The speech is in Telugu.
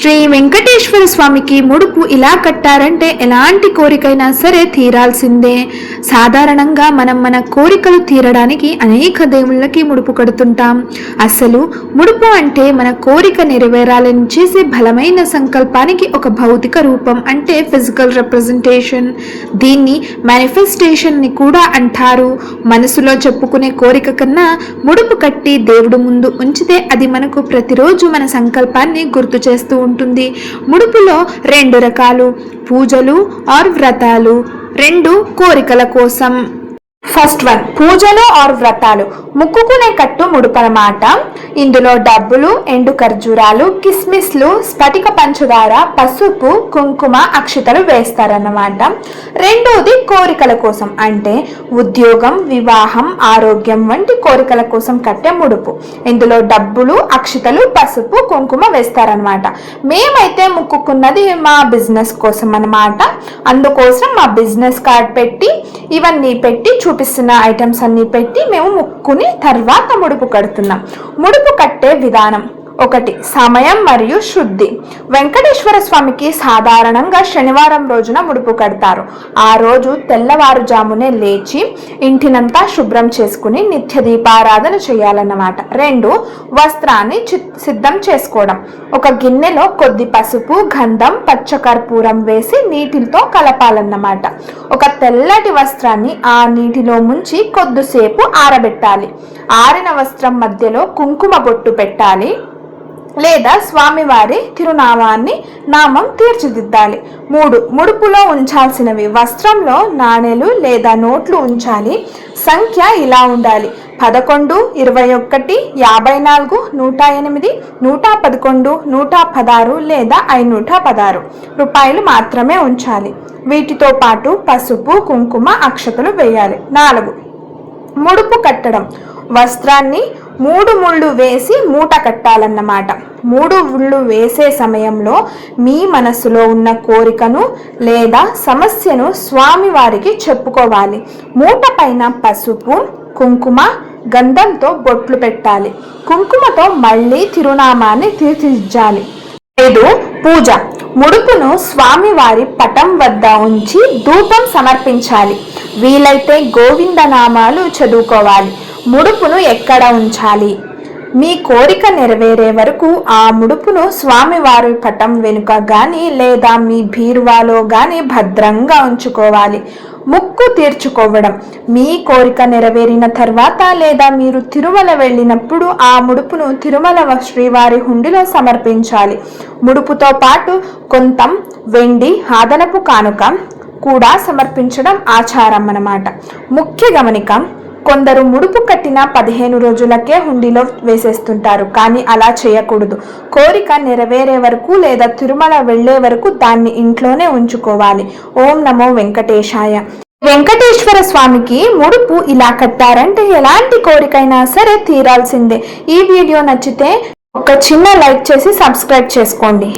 శ్రీ వెంకటేశ్వర స్వామికి ముడుపు ఇలా కట్టారంటే ఎలాంటి కోరికైనా సరే తీరాల్సిందే. సాధారణంగా మనం మన కోరికలు తీరడానికి అనేక దేవుళ్ళకి ముడుపు కడుతుంటాం. అసలు ముడుపు అంటే మన కోరిక నెరవేరాలని చేసే బలమైన సంకల్పానికి ఒక భౌతిక రూపం అంటే ఫిజికల్ రిప్రజెంటేషన్. దీన్ని మేనిఫెస్టేషన్ని కూడా అంటారు. మనసులో చెప్పుకునే కోరిక కన్నా ముడుపు కట్టి దేవుడు ముందు ఉంచితే అది మనకు ప్రతిరోజు మన సంకల్పాన్ని గుర్తు చేస్తూ ఉంటుంది. ముడుపులో రెండు రకాలు. పూజలు ఆర్ వ్రతాలు రెండు కోరికల కోసం. ఫస్ట్ వన్ పూజలు ఆర్ వ్రతాలు. ముక్కుకునే కట్టు ముడుపనమాట. ఇందులో డబ్బులు ఎండు ఖర్జూరాలు కిస్మిస్లు స్ఫటిక పంచదార పసుపు కుంకుమ అక్షతలు వేస్తారన్నమాట. రెండోది కోరికల కోసం అంటే ఉద్యోగం వివాహం ఆరోగ్యం వంటి కోరికల కోసం కట్టే ముడుపు. ఇందులో డబ్బులు అక్షతలు పసుపు కుంకుమ వేస్తారనమాట మేమైతే ముక్కుకున్నది మా బిజినెస్ కోసం అన్నమాట అందుకోసం మా బిజినెస్ కార్డ్ పెట్టి ఇవన్నీ పెట్టి చూపిస్తున్న ఐటమ్స్ అన్నీ పెట్టి మేము ముక్కుని తర్వాత ముడుపు కడుతున్నాం. ముడుపు కట్టే విధానం. ఒకటి సమయం మరియు శుద్ధి. వెంకటేశ్వర స్వామికి సాధారణంగా శనివారం రోజున ముడుపు కడతారు. ఆ రోజు తెల్లవారుజామునే లేచి ఇంటినంతా శుభ్రం చేసుకుని నిత్య దీపారాధన చేయాలన్నమాట. రెండు వస్త్రాన్ని సిద్ధం చేసుకోవడం. ఒక గిన్నెలో కొద్ది పసుపు గంధం పచ్చకర్పూరం వేసి నీటితో కలపాలన్నమాట. ఒక తెల్లటి వస్త్రాన్ని ఆ నీటిలో ముంచి కొద్దిసేపు ఆరబెట్టాలి. ఆరిన వస్త్రం మధ్యలో కుంకుమ బొట్టు పెట్టాలి. లేదా స్వామివారి తిరునామాన్ని నామం తీర్చిదిద్దాలి. మూడు ముడుపులో ఉంచాల్సినవి. వస్త్రంలో నాణేలు లేదా నోట్లు ఉంచాలి. సంఖ్య ఇలా ఉండాలి. పదకొండు ఇరవై ఒకటి యాభై నాలుగు నూట ఎనిమిది నూట పదకొండు నూట పదహారు లేదా ఐనూట పదహారు. రూపాయలు మాత్రమే ఉంచాలి. వీటితో పాటు పసుపు కుంకుమ అక్షతలు వేయాలి. నాలుగు ముడుపు కట్టడం. వస్త్రాన్ని మూడు ముళ్ళు వేసి మూట కట్టాలన్నమాట. మూడు ముళ్ళు వేసే సమయంలో మీ మనసులో ఉన్న కోరికను లేదా సమస్యను స్వామివారికి చెప్పుకోవాలి. మూట పైన పసుపు కుంకుమ గంధంతో బొట్లు పెట్టాలి. కుంకుమతో మళ్ళీ తిరునామాన్ని తీర్చిదిద్దాలి. ఐదు పూజ. ముడుపును స్వామివారి పటం వద్ద ఉంచి ధూపం సమర్పించాలి. వీలైతే గోవింద నామాలు చదువుకోవాలి. ముడుపును ఎక్కడ ఉంచాలి? మీ కోరిక నెరవేరే వరకు ఆ ముడుపును స్వామివారి పటం వెనుక కానీ లేదా మీ బీరువాలో కానీ భద్రంగా ఉంచుకోవాలి. ముక్కు తీర్చుకోవడం. మీ కోరిక నెరవేరిన తర్వాత లేదా మీరు తిరుమల వెళ్ళినప్పుడు ఆ ముడుపును తిరుమల శ్రీవారి హుండిలో సమర్పించాలి. ముడుపుతో పాటు కొంత వెండి ఆదనపు కానుక కూడా సమర్పించడం ఆచారం అన్నమాట. ముఖ్య గమనిక కొందరు ముడుపు కట్టిన పదిహేను రోజులకే హుండీలో వేసేస్తుంటారు కానీ అలా చేయకూడదు. కోరిక నెరవేరే వరకు లేదా తిరుమల వెళ్ళే వరకు దాన్ని ఇంట్లోనే ఉంచుకోవాలి. ఓం నమో వెంకటేశాయ. వెంకటేశ్వర స్వామికి ముడుపు ఇలా కట్టారంటే ఎలాంటి కోరికైనా సరే తీరాల్సిందే. ఈ వీడియో నచ్చితే ఒక చిన్న లైక్ చేసి సబ్స్క్రైబ్ చేసుకోండి.